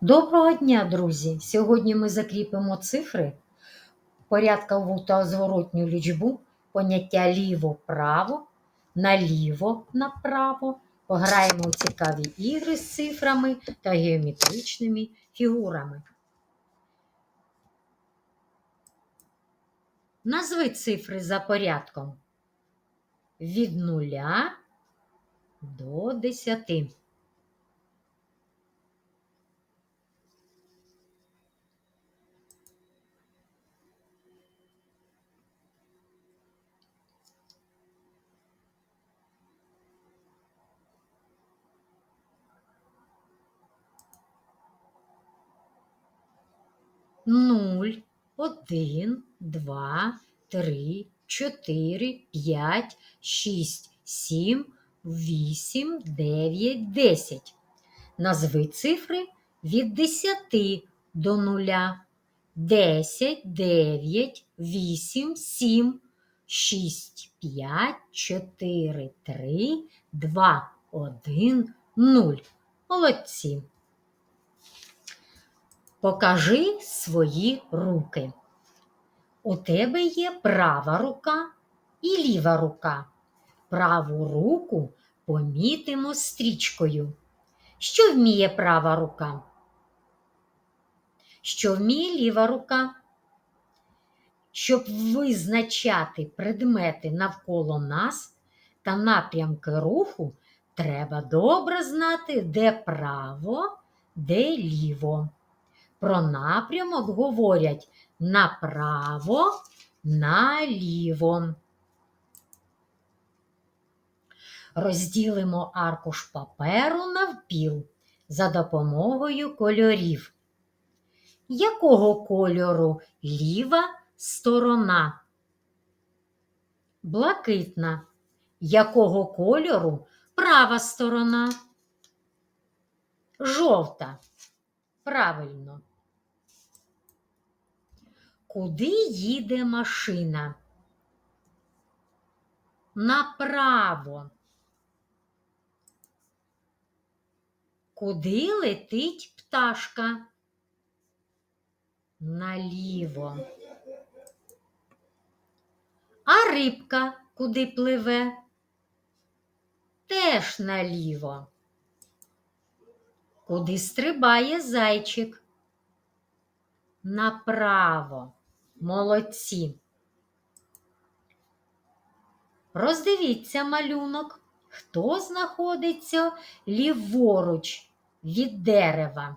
Доброго дня, друзі! Сьогодні ми закріпимо цифри, порядкову та зворотню лічбу, поняття ліво-право, наліво-направо. Пограємо у цікаві ігри з цифрами та геометричними фігурами. Назви цифри за порядком від нуля до десяти. Нуль, один, два, три, чотири, п'ять, шість, сім, вісім, дев'ять, десять. Назви цифри від десяти до нуля. Десять, дев'ять, вісім, сім, шість, п'ять, чотири, три, два, один, нуль. Молодці. Покажи свої руки. У тебе є права рука і ліва рука. Праву руку помітимо стрічкою. Що вміє права рука? Що вміє ліва рука? Щоб визначати предмети навколо нас та напрямки руху, треба добре знати, де право, де ліво. Про напрямок говорять направо, наліво. Розділимо аркуш паперу навпіл за допомогою кольорів. Якого кольору ліва сторона? Блакитна. Якого кольору права сторона? Жовта. Правильно. Куди їде машина? Направо. Куди летить пташка? Наліво. А рибка куди пливе? Теж наліво. Куди стрибає зайчик? Направо. Молодці. Роздивіться малюнок, хто знаходиться ліворуч від дерева.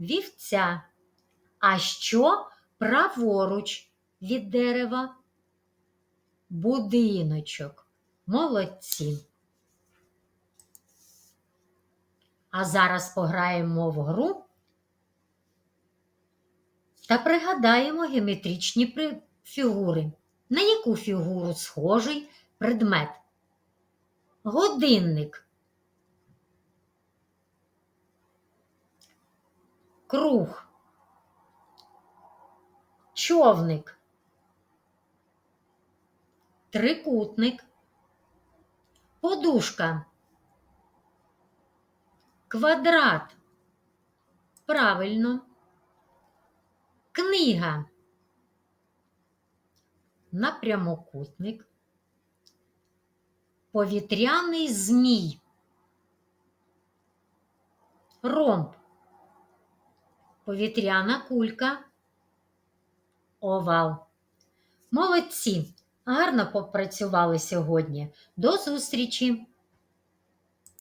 Вівця. А що праворуч від дерева? Будиночок. Молодці. А зараз пограємо в гру та пригадаємо геометричні фігури. На яку фігуру схожий предмет? Годинник. Круг. Човник. Трикутник. Подушка. Квадрат. Правильно. Книга. Напрямокутник. Повітряний змій. Ромб. Повітряна кулька. Овал. Молодці! Гарно попрацювали сьогодні. До зустрічі!